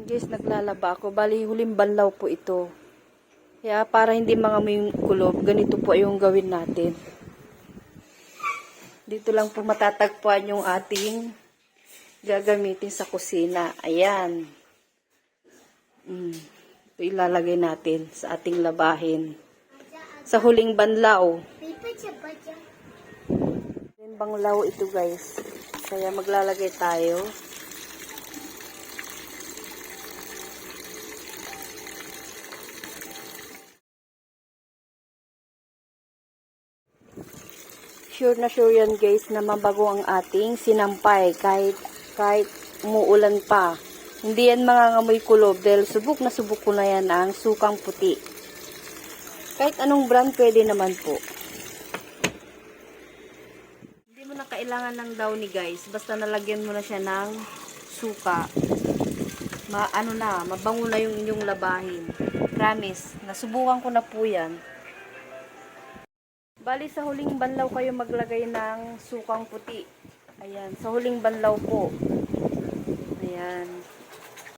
Yan guys, naglalaba ako. Bali, huling banlaw po ito. Kaya para hindi mangamoy yung kulob, ganito po yung gawin natin. Dito lang po matatagpuan yung ating gagamitin sa kusina. Ayan. Mm. Ito ilalagay natin sa ating labahin. Sa huling banlaw. Yung banglaw ito guys. Kaya maglalagay tayo. Sure na sure yan guys na mabago ang ating sinampay kahit kahit umuulan pa. Hindi yan mangangamoy kulob dahil subok na subok ko na yan ang sukang puti. Kahit anong brand pwede naman po. Hindi mo na kailangan ng downy guys. Basta nalagyan mo na siya ng suka. Ma ano na, mabango na yung inyong labahin. Promise, nasubukan ko na po yan. Bali sa huling banlaw kayo maglagay ng sukang puti. Ayan, sa huling banlaw po. Ayan.